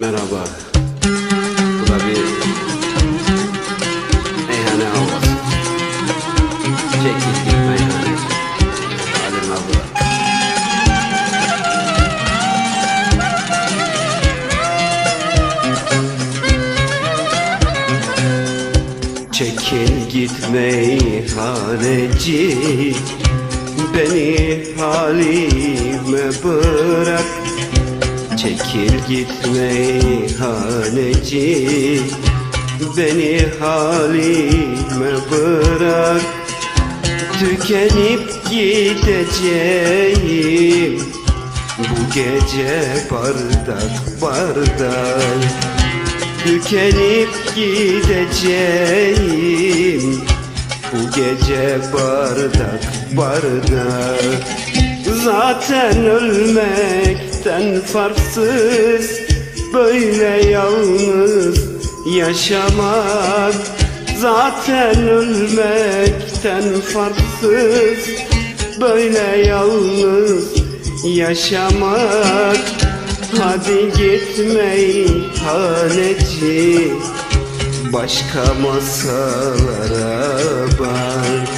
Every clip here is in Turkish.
Merhaba. Bu da bir meyhane havası. Çekildik. Çekil git meyhaneci Beni halime bırak Çekil git meyhaneci Beni halime bırak. Tükenip gideceğim Bu gece bardak bardak. Tükenip gideceğim Bu gece bardak bardak Zaten ölmekten farksız Böyle yalnız yaşamak. Zaten ölmekten farksız Böyle yalnız yaşamak. Hadi gitme haneci Başka masalara bak.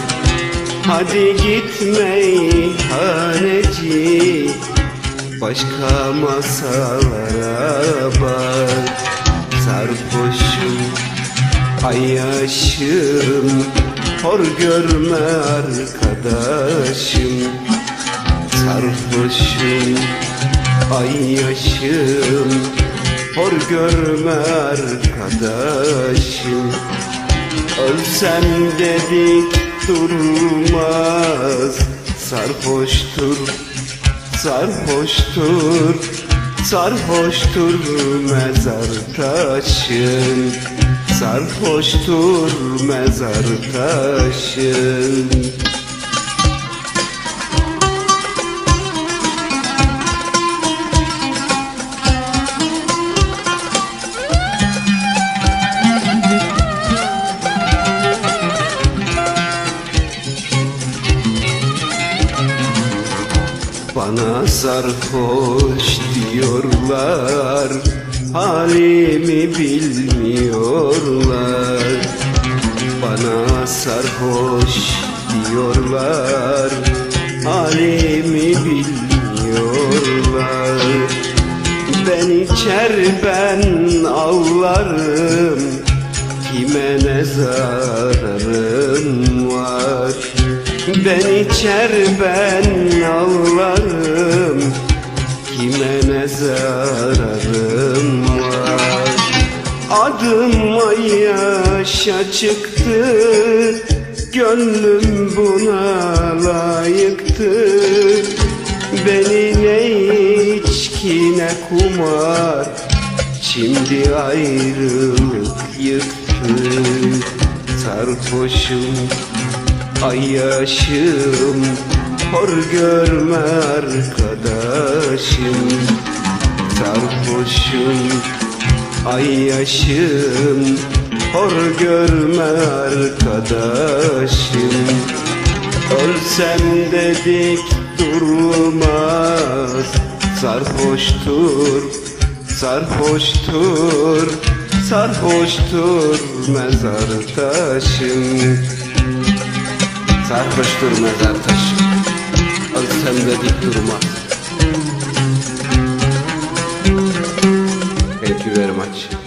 Hadi gitme haneci Başka masalara bak. Sarhoşum Ayyaşım Hor görme arkadaşım. Sarhoşum Ay Hor görme arkadaşım. Ölsem dedik durmaz Sarhoştur, sarhoştur Sarhoştur mezar taşın. Sarhoştur mezar taşın Bana sarhoş diyorlar Halimi bilmiyorlar. Bana sarhoş diyorlar Halimi bilmiyorlar. Ben içer ben ağlarım Kime ne zararım var? Ben içer ben ağlarım Kime ne zararım var? Adıma yaşa çıktı Gönlüm buna layıktı. Beni ne içki ne kumar Şimdi ayrılık yıktı. Sarhoşum Ay Hor görme arkadaşım. Sarhoşum Ay yaşım. Hor görme arkadaşım. Ölsem dedik durmaz Sarhoştur Sarhoştur Sarhoştur mezar taşım Sarhoştur mezar taşım Ölsem de dik durmaz Thank you very much.